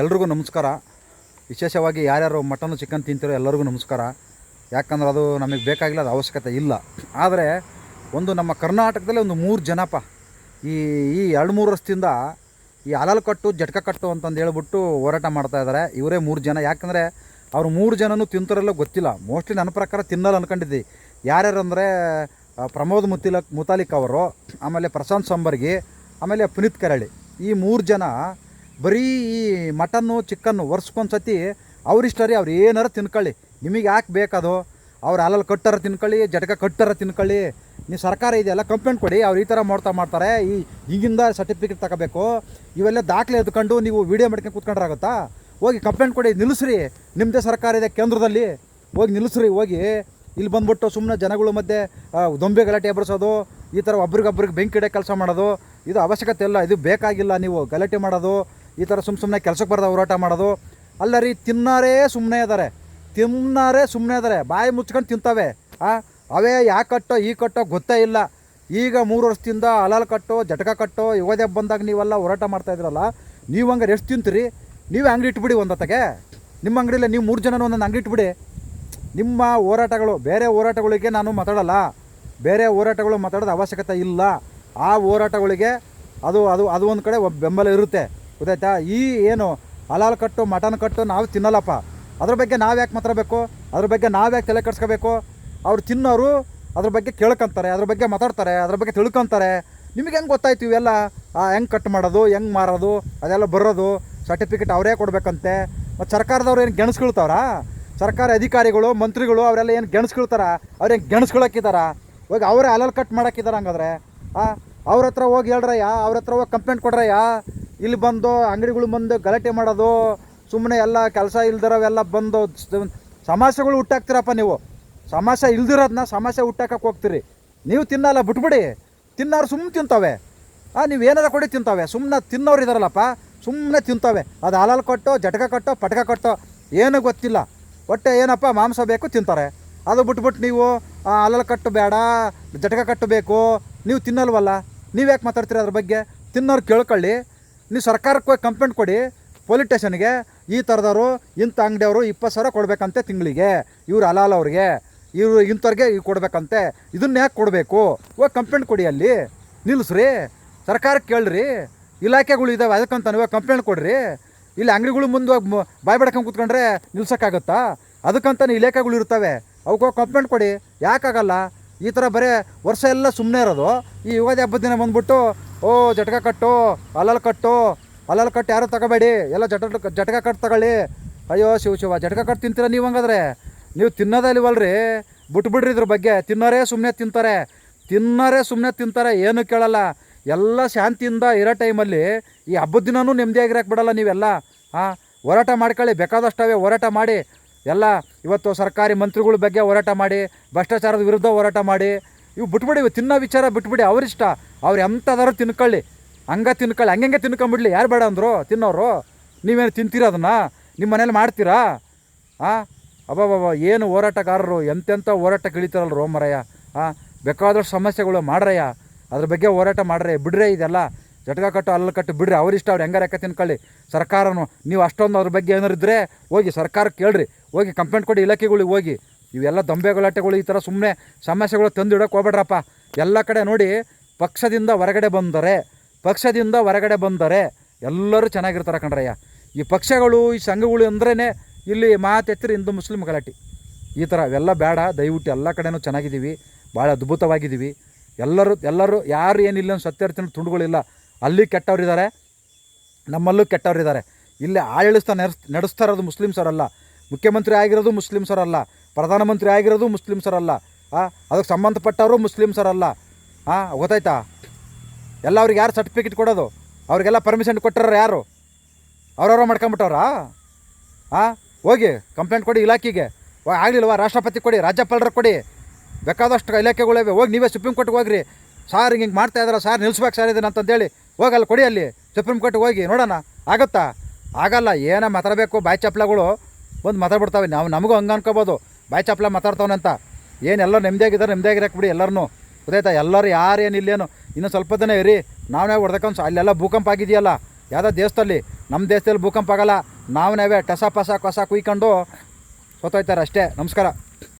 ಎಲ್ರಿಗೂ ನಮಸ್ಕಾರ. ವಿಶೇಷವಾಗಿ ಯಾರ್ಯಾರು ಮಟನ್ ಚಿಕನ್ ತಿಂತಿರೋ ಎಲ್ಲರಿಗೂ ನಮಸ್ಕಾರ. ಯಾಕಂದ್ರೆ ಅದು ನಮಗೆ ಬೇಕಾಗಿಲ್ಲ, ಅದು ಅವಶ್ಯಕತೆ ಇಲ್ಲ. ಆದರೆ ಒಂದು ನಮ್ಮ ಕರ್ನಾಟಕದಲ್ಲಿ ಒಂದು ಮೂರು ಜನಪ ಈ ಈ ಎರಡು ಮೂರು ವರ್ಷದಿಂದ ಈ ಅಲಲು ಕಟ್ಟು, ಜಟ್ಕ ಕಟ್ಟು ಅಂತಂದು ಹೇಳ್ಬಿಟ್ಟು ಹೋರಾಟ ಮಾಡ್ತಾ ಇದ್ದಾರೆ ಇವರೇ ಮೂರು ಜನ. ಯಾಕಂದರೆ ಅವರು ಮೂರು ಜನನೂ ತಿಂತಾರಲ್ಲೋ ಗೊತ್ತಿಲ್ಲ. ಮೋಸ್ಟ್ಲಿ ನನ್ನ ಪ್ರಕಾರ ತಿನ್ನಲ್ಲ ಯಾರು ಯಾರ್ಯಾರು ಅಂದರೆ ಪ್ರಮೋದ್ ಮುತಿಲಕ್, ಮುತಾಲಿಕ್ ಅವರು, ಆಮೇಲೆ ಪ್ರಶಾಂತ್ ಸಂಬರ್ಗಿ, ಆಮೇಲೆ ಪುನೀತ್ ಕರಳಿ. ಈ ಮೂರು ಜನ ಬರೀ ಈ ಮಟನ್ನು ಚಿಕನ್ನು ವರ್ಷಕ್ಕೊಂದು ಸತಿ ಅವ್ರಿಷ್ಟ ರೀ, ಅವ್ರು ಏನಾರ ತಿನ್ಕೊಳ್ಳಿ. ನಿಮಗೆ ಯಾಕೆ ಬೇಕದು? ಅವ್ರು ಅಲ್ಲಲ್ಲಿ ಕಟ್ಟಾರ ತಿನ್ಕೊಳ್ಳಿ, ಜಟಕ ಕಟ್ಟಾರ ತಿನ್ಕೊಳ್ಳಿ. ನೀವು ಸರ್ಕಾರ ಇದೆಯಲ್ಲ ಕಂಪ್ಲೇಂಟ್ ಕೊಡಿ, ಅವ್ರು ಈ ಥರ ಮಾಡ್ತಾ ಮಾಡ್ತಾರೆ, ಈ ಈಗಿಂದ ಸರ್ಟಿಫಿಕೇಟ್ ತಗೋಬೇಕು. ಇವೆಲ್ಲ ದಾಖಲೆ ಎತ್ಕೊಂಡು ನೀವು ವೀಡಿಯೋ ಮಾಡ್ಕೊಂಡು ಕೂತ್ಕೊಂಡ್ರಾಗುತ್ತಾ? ಹೋಗಿ ಕಂಪ್ಲೇಂಟ್ ಕೊಡಿ ನಿಲ್ಲಿಸ್ರಿ ನಿಮ್ಮದೇ ಸರ್ಕಾರ ಇದೆ ಕೇಂದ್ರದಲ್ಲಿ. ಹೋಗಿ ನಿಲ್ಲಿಸ್ರಿ ಹೋಗಿ. ಇಲ್ಲಿ ಬಂದ್ಬಿಟ್ಟು ಸುಮ್ಮನೆ ಜನಗಳ ಮಧ್ಯೆ ದೊಂಬೆ ಗಲಾಟೆ ಎಬ್ಬರಿಸೋದು ಈ ಥರ ಒಬ್ರಿಗೊಬ್ರಿಗೆ ಬೆಂಕಿ ಇಡೋ ಕೆಲಸ ಮಾಡೋದು, ಇದು ಅವಶ್ಯಕತೆ ಇಲ್ಲ, ಇದು ಬೇಕಾಗಿಲ್ಲ ನೀವು ಗಲಾಟೆ ಮಾಡೋದು. ಈ ಥರ ಸುಮ್ಮ ಸುಮ್ಮನೆ ಕೆಲಸಕ್ಕೆ ಬರೋದು ಹೋರಾಟ ಮಾಡೋದು. ಅಲ್ಲ ರೀ, ತಿನ್ನಾರೇ ಸುಮ್ಮನೆ ಇದ್ದಾರೆ ತಿನ್ನಾರೇ ಸುಮ್ಮನೆ ಇದ್ದಾರೆ ಬಾಯಿ ಮುಚ್ಕೊಂಡು ತಿಂತಾವೆ. ಆ, ಅವೇ ಯಾಕೆ ಕಟ್ಟೋ, ಈ ಕಟ್ಟೋ ಗೊತ್ತೇ ಇಲ್ಲ. ಈಗ ಮೂರು ವರ್ಷದಿಂದ ಅಲಾಲ್ ಕಟ್ಟೋ, ಜಟಕ ಕಟ್ಟೋ ಯುವದೇ ಬಂದಾಗ ನೀವೆಲ್ಲ ಹೋರಾಟ ಮಾಡ್ತಾ ಇದ್ರಲ್ಲ ನೀವು ಹಂಗಾರೆ ಎಷ್ಟು ತಿಂತೀರಿ? ನೀವು ಅಂಗಡಿ ಇಟ್ಬಿಡಿ ಒಂದತ್ತಗೆ ನಿಮ್ಮ ಅಂಗಡಿಯಲ್ಲಿ ನೀವು ಮೂರು ಜನ ಒಂದೊಂದು ಅಂಗಡಿ ಇಟ್ಬಿಡಿ. ನಿಮ್ಮ ಹೋರಾಟಗಳು, ಬೇರೆ ಹೋರಾಟಗಳಿಗೆ ನಾನು ಮಾತಾಡಲ್ಲ. ಬೇರೆ ಹೋರಾಟಗಳು ಮಾತಾಡೋದು ಅವಶ್ಯಕತೆ ಇಲ್ಲ. ಆ ಹೋರಾಟಗಳಿಗೆ ಅದು ಅದು ಅದು ಒಂದು ಕಡೆ ಬೆಂಬಲ ಇರುತ್ತೆ. ಗೊತ್ತಾಯ್ತಾ? ಈ ಏನು ಹಲಾಲ್ ಕಟ್ಟು ಮಟನ್ ಕಟ್ಟು ನಾವು ತಿನ್ನಲ್ಲಪ್ಪ. ಅದ್ರ ಬಗ್ಗೆ ನಾವು ಯಾಕೆ ಮಾತಾಡಬೇಕು? ಅದ್ರ ಬಗ್ಗೆ ನಾವು ಯಾಕೆ ತಲೆ ಕೆಡ್ಸ್ಕೋಬೇಕು? ಅವ್ರು ತಿನ್ನೋರು ಅದ್ರ ಬಗ್ಗೆ ಕೇಳ್ಕೊಂತಾರೆ, ಅದ್ರ ಬಗ್ಗೆ ಮಾತಾಡ್ತಾರೆ, ಅದ್ರ ಬಗ್ಗೆ ತಿಳ್ಕೊತಾರೆ. ನಿಮಗೆ ಹೆಂಗೆ ಗೊತ್ತಾಯ್ತು ಇವೆಲ್ಲ? ಹೆಂಗೆ ಕಟ್ ಮಾಡೋದು, ಹೆಂಗೆ ಮಾರೋದು, ಅದೆಲ್ಲ ಬರೋದು? ಸರ್ಟಿಫಿಕೇಟ್ ಅವರೇ ಕೊಡಬೇಕಂತೆ. ಮತ್ತು ಸರ್ಕಾರದವ್ರು ಏನು ಗೆಣಸ್ಕೊಳ್ತಾವ್ರಾ? ಸರ್ಕಾರ ಅಧಿಕಾರಿಗಳು, ಮಂತ್ರಿಗಳು ಅವರೆಲ್ಲ ಏನು ಗೆಣಸ್ಕೊಳ್ತಾರ? ಅವ್ರು ಹೆಂಗೆ ಗೆಣಸ್ಕೊಳಕ್ಕಿದಾರ? ಹೋಗಿ ಅವರೇ ಅಲಲ್ ಕಟ್ ಮಾಡೋಕ್ಕಿದ್ದಾರೆ ಹಂಗಾದ್ರೆ. ಅವ್ರ ಹತ್ರ ಹೋಗಿ ಹೇಳ್ರಯ್ಯ, ಅವ್ರ ಹತ್ರ ಹೋಗಿ ಕಂಪ್ಲೇಂಟ್ ಕೊಡ್ರಯ್ಯ. ಇಲ್ಲಿ ಬಂದು ಅಂಗಡಿಗಳು ಬಂದು ಗಲಾಟೆ ಮಾಡೋದು ಸುಮ್ಮನೆ ಎಲ್ಲ ಕೆಲಸ ಇಲ್ದಿರೋವೆಲ್ಲ ಬಂದು ಸಮಸ್ಯೆಗಳು ಹುಟ್ಟಾಕ್ತೀರಪ್ಪ ನೀವು. ಸಮಸ್ಯೆ ಇಲ್ದಿರೋದನ್ನ ಸಮಸ್ಯೆ ಹುಟ್ಟಾಕಕ್ಕೆ ಹೋಗ್ತೀರಿ. ನೀವು ತಿನ್ನಲ್ಲ, ಬಿಟ್ಬಿಡಿ. ತಿನ್ನೋರು ಸುಮ್ಮನೆ ತಿಂತವೆ. ಆ, ನೀವು ಏನಾರ ಕೊಡಿ ತಿಂತವೆ. ಸುಮ್ಮನೆ ತಿನ್ನೋರು ಇದಾರಲ್ಲಪ್ಪ ಸುಮ್ಮನೆ ತಿಂತವೆ. ಅದು ಹಾಲಲ್ಲಿ ಕೊಟ್ಟು, ಜಟಕ ಕಟ್ಟೋ, ಪಟಕ ಕಟ್ಟೋ, ಏನೂ ಗೊತ್ತಿಲ್ಲ. ಒಟ್ಟೆ ಏನಪ್ಪ, ಮಾಂಸ ಬೇಕು, ತಿಂತಾರೆ. ಅದು ಬಿಟ್ಬಿಟ್ಟು ನೀವು ಹಾಲಲ್ಲಿ ಕಟ್ಟು ಬೇಡ, ಜಟಕ ಕಟ್ಟಬೇಕು. ನೀವು ತಿನ್ನಲ್ವಲ್ಲ. ನೀವು ಯಾಕೆ ಮಾತಾಡ್ತೀರಿ ಅದ್ರ ಬಗ್ಗೆ? ತಿನ್ನೋರು ಕೇಳ್ಕೊಳ್ಳಿ. ನೀವು ಸರ್ಕಾರಕ್ಕೆ ಹೋಗಿ ಕಂಪ್ಲೇಂಟ್ ಕೊಡಿ, ಪೊಲೀಸ್ ಸ್ಟೇಷನ್ಗೆ, ಈ ಥರದವರು, ಇಂಥ ಅಂಗಡಿಯವರು ಇಪ್ಪತ್ತು ಸಾವಿರ ಕೊಡಬೇಕಂತೆ ತಿಂಗಳಿಗೆ. ಇವ್ರು ಅಲಾಲ್ ಅವ್ರಿಗೆ. ಇವರು ಇಂಥವ್ರಿಗೆ ಇವು ಕೊಡಬೇಕಂತೆ. ಇದನ್ನ ಯಾಕೆ ಕೊಡಬೇಕು? ಹೋಗಿ ಕಂಪ್ಲೇಂಟ್ ಕೊಡಿ ಅಲ್ಲಿ. ನಿಲ್ಲಿಸ್ರಿ ಸರ್ಕಾರಕ್ಕೆ ಕೇಳ್ರಿ. ಇಲಾಖೆಗಳು ಇದ್ದಾವೆ ಅದಕ್ಕಂತ ನೀವು ಕಂಪ್ಲೇಂಟ್ ಕೊಡ್ರಿ. ಇಲ್ಲಿ ಅಂಗಡಿಗಳು ಮುಂದೆ ಹೋಗಿ ಬಾಯ್ ಬಡ್ಕೊಂಡು ಕೂತ್ಕೊಂಡ್ರೆ ನಿಲ್ಸೋಕ್ಕಾಗತ್ತಾ? ಅದಕ್ಕಂತಾನೆ ಇಲಾಖೆಗಳು ಇರ್ತವೆ. ಅವಕ್ಕೆ ಕಂಪ್ಲೇಂಟ್ ಕೊಡಿ. ಯಾಕಾಗಲ್ಲ? ಈ ಥರ ಬರೀ ವರ್ಷ ಎಲ್ಲ ಸುಮ್ಮನೆ ಇರೋದು. ಈ ಯುಗಾದಿ ಹಬ್ಬದ ದಿನ ಬಂದ್ಬಿಟ್ಟು, ಓ, ಜಟಕ ಕಟ್ಟು ಅಲ್ಲಲ್ಲಿ ಕಟ್ಟು ಅಲ್ಲಲ್ಲಿ ಕಟ್ಟು ಯಾರು ತಗೋಬೇಡಿ, ಎಲ್ಲ ಜಟ, ಜಟಕ ಕಟ್ಟು ತಗೊಳ್ಳಿ. ಅಯ್ಯೋ, ಶಿವ ಶಿವ, ಜಟಕ ಕಟ್ಟು ತಿಂತೀರ ನೀವು ಹಂಗಾದ್ರೆ? ನೀವು ತಿನ್ನೋದಲ್ವಲ್ರಿ ಬಿಟ್ಬಿಡ್ರಿ ಇದ್ರ ಬಗ್ಗೆ. ತಿನ್ನೋರೇ ಸುಮ್ಮನೆ ತಿಂತಾರೆ. ತಿನ್ನೋರೇ ಸುಮ್ಮನೆ ತಿಂತಾರೆ, ಏನು ಕೇಳಲ್ಲ. ಎಲ್ಲ ಶಾಂತಿಯಿಂದ ಇರೋ ಟೈಮಲ್ಲಿ ಈ ಹಬ್ಬದ ದಿನವೂ ನೆಮ್ಮದಿಯಾಗಿರಕ್ಕೆ ಬಿಡಲ್ಲ ನೀವೆಲ್ಲ. ಹಾಂ ಹೋರಾಟ ಮಾಡ್ಕೊಳ್ಳಿ. ಬೇಕಾದಷ್ಟವೇ ಹೋರಾಟ ಮಾಡಿ. ಎಲ್ಲ ಇವತ್ತು ಸರ್ಕಾರಿ ಮಂತ್ರಿಗಳ ಬಗ್ಗೆ ಹೋರಾಟ ಮಾಡಿ, ಭ್ರಷ್ಟಾಚಾರದ ವಿರುದ್ಧ ಹೋರಾಟ ಮಾಡಿ, ಇವು ಬಿಟ್ಬಿಡಿ, ಇವು ತಿನ್ನೋ ವಿಚಾರ ಬಿಟ್ಬಿಡಿ, ಅವರಿಷ್ಟ. ಅವ್ರು ಎಂಥದಾರು ತಿನ್ಕೊಳ್ಳಿ. ಹಂಗೆ ತಿನ್ಕೊಳ್ಳಿ ಹಂಗೆ ತಿನ್ಕೊಂಬಿಡ್ಲಿ. ಯಾರು ಬೇಡ ಅಂದರು? ತಿನ್ನೋರು? ನೀವೇನು ತಿಂತೀರ ಅದನ್ನು? ನಿಮ್ಮ ಮನೇಲಿ ಮಾಡ್ತೀರಾ? ಹಾಂ ಅಬ್ಬಬ್ಬ ಏನು ಹೋರಾಟಗಾರರು, ಎಂತೆಂಥ ಹೋರಾಟಕ್ಕೆ ಇಳಿತಾರಲ್ರೋ ಮರಯ್ಯ? ಹಾಂ ಬೇಕಾದಷ್ಟು ಸಮಸ್ಯೆಗಳು ಮಾಡ್ರಯ್ಯ. ಅದ್ರ ಬಗ್ಗೆ ಹೋರಾಟ ಮಾಡ್ರೆ ಬಿಡ್ರೆ ಇದೆಲ್ಲ. ಜಟಕ ಕಟ್ಟು ಅಲ್ಲಿ ಕಟ್ಟು ಬಿಡ್ರಿ ಅವ್ರಿಷ್ಟ ಅವ್ರು ಹೆಂಗಾರ ಯಾಕೆ ತಿನ್ಕೊಳ್ಳಿ. ಸರ್ಕಾರನು, ನೀವು ಅಷ್ಟೊಂದು ಅವ್ರ ಬಗ್ಗೆ ಏನಾರು ಇದ್ದರೆ ಹೋಗಿ ಸರ್ಕಾರಕ್ಕೆ ಕೇಳ್ರಿ, ಹೋಗಿ ಕಂಪ್ಲೇಂಟ್ ಕೊಡಿ, ಇಲಾಖೆಗಳಿಗೆ ಹೋಗಿ. ಇವೆಲ್ಲ ದೊಂಬೆ ಗಲಾಟೆಗಳು ಈ ಥರ ಸುಮ್ಮನೆ ಸಮಸ್ಯೆಗಳು ತಂದು ಇಡೋಕೆ ಹೋಗ್ಬೇಡ್ರಪ್ಪ. ಎಲ್ಲ ಕಡೆ ನೋಡಿ, ಪಕ್ಷದಿಂದ ಹೊರಗಡೆ ಬಂದರೆ, ಪಕ್ಷದಿಂದ ಹೊರಗಡೆ ಬಂದರೆ ಎಲ್ಲರೂ ಚೆನ್ನಾಗಿರ್ತಾರೆ ಕಣ್ರಯ್ಯ. ಈ ಪಕ್ಷಗಳು, ಈ ಸಂಘಗಳು ಅಂದ್ರೇ ಇಲ್ಲಿ ಮಾತೆತ್ತಿರಿ ಹಿಂದೂ ಮುಸ್ಲಿಂ ಗಲಾಟೆ. ಈ ಥರ ಅವೆಲ್ಲ ಬೇಡ, ದಯವಿಟ್ಟು ಎಲ್ಲ ಕಡೆನೂ ಚೆನ್ನಾಗಿದ್ದೀವಿ, ಭಾಳ ಅದ್ಭುತವಾಗಿದ್ದೀವಿ. ಎಲ್ಲರೂ ಎಲ್ಲರೂ ಯಾರು ಏನಿಲ್ಲ ಸತ್ಯಾರ್ಥಿನ ತುಂಡುಗಳಿಲ್ಲ. ಅಲ್ಲಿ ಕೆಟ್ಟವರಿದ್ದಾರೆ ನಮ್ಮಲ್ಲೂ ಕೆಟ್ಟವರಿದ್ದಾರೆ ಇಲ್ಲಿ ಆಡಳಿತ ನಡೆಸ್, ನಡೆಸ್ತಾ ಇರೋದು ಮುಸ್ಲಿಮ್ಸರಲ್ಲ ಮುಖ್ಯಮಂತ್ರಿ ಆಗಿರೋದು ಮುಸ್ಲಿಮ್ಸರಲ್ಲ ಪ್ರಧಾನಮಂತ್ರಿ ಆಗಿರೋದು ಮುಸ್ಲಿಮ್ಸರಲ್ಲ ಅದಕ್ಕೆ ಸಂಬಂಧಪಟ್ಟವರು ಮುಸ್ಲಿಮ್ಸರಲ್ಲ ಹಾಂ ಗೊತ್ತಾಯ್ತಾ? ಎಲ್ಲ ಅವ್ರಿಗೆ ಯಾರು ಸರ್ಟಿಫಿಕೇಟ್ ಕೊಡೋದು? ಅವ್ರಿಗೆಲ್ಲ ಪರ್ಮಿಷನ್ ಕೊಟ್ಟರ ಯಾರು? ಅವ್ರವ್ರ ಮಾಡ್ಕೊಂಬಿಟ್ಟವ್ರಾ? ಹಾಂ ಹೋಗಿ ಕಂಪ್ಲೇಂಟ್ ಕೊಡಿ ಇಲಾಖೆಗೆ. ಆಗಲಿಲ್ವಾ? ರಾಷ್ಟ್ರಪತಿ ಕೊಡಿ ರಾಜ್ಯಪಾಲರ ಕೊಡಿ. ಬೇಕಾದಷ್ಟು ಇಲಾಖೆಗಳಿವೆ. ಹೋಗಿ ನೀವೇ ಸುಪ್ರೀಂ ಕೋರ್ಟ್ಗೆ ಹೋಗ್ರಿ. ಸಾರ್ ಹಿಂಗೆ ಮಾಡ್ತಾ ಇದ್ದಾರೆ ಸಾರ್ ನಿಲ್ಲಿಸ್ಬೇಕು ಸರ್ ಇದನ್ನು ಅಂತಂದೇಳಿ ಹೋಗಿ ಅಲ್ಲಿ ಕೊಡಿ ಅಲ್ಲಿ. ಸುಪ್ರೀಂ ಕೋರ್ಟ್ಗೆ ಹೋಗಿ ನೋಡೋಣ. ಆಗುತ್ತಾ? ಆಗಲ್ಲ, ಏನೋ ಮಾತಾಡಬೇಕು? ಬಾಯ್ ಚಪ್ಲಗಳು ಬಂದು ಮಾತಾಡ್ಬಿಡ್ತಾವೆ. ನಾವು ನಮಗೂ ಹಂಗೆ ಅನ್ಕೋಬೋದು. ಬಾಯಿ ಚಪ್ಲ ಮಾತಾಡ್ತಾವನೆ ಅಂತ. ಏನೆಲ್ಲ ನೆಮ್ಮದಿಯಾಗಿದ್ದಾರೆ ನೆಮ್ಮದಿಯಾಗಿರಕ್ಕೆ ಬಿಡಿ ಎಲ್ಲರನ್ನೂ ಗೊತ್ತಾಯ್ತಾ? ಎಲ್ಲರೂ ಯಾರು ಏನು ಇಲ್ಲೇನು. ಇನ್ನೂ ಸ್ವಲ್ಪ ದಿನ ಇರಿ. ನಾವೇ ಹೊಡೆದಕ್ಕಂದು ಅಲ್ಲೆಲ್ಲ ಭೂಕಂಪ ಆಗಿದೆಯಲ್ಲ. ಯಾವುದೋ ದೇಶದಲ್ಲಿ. ನಮ್ಮ ದೇಶದಲ್ಲಿ ಭೂಕಂಪ ಆಗಲ್ಲ. ನಾವೇ ಟಸ ಪಸ, ಕಸ ಕುಯ್ಕೊಂಡು ಸೋತೋಯ್ತಾರೆ ಅಷ್ಟೇ. ನಮಸ್ಕಾರ.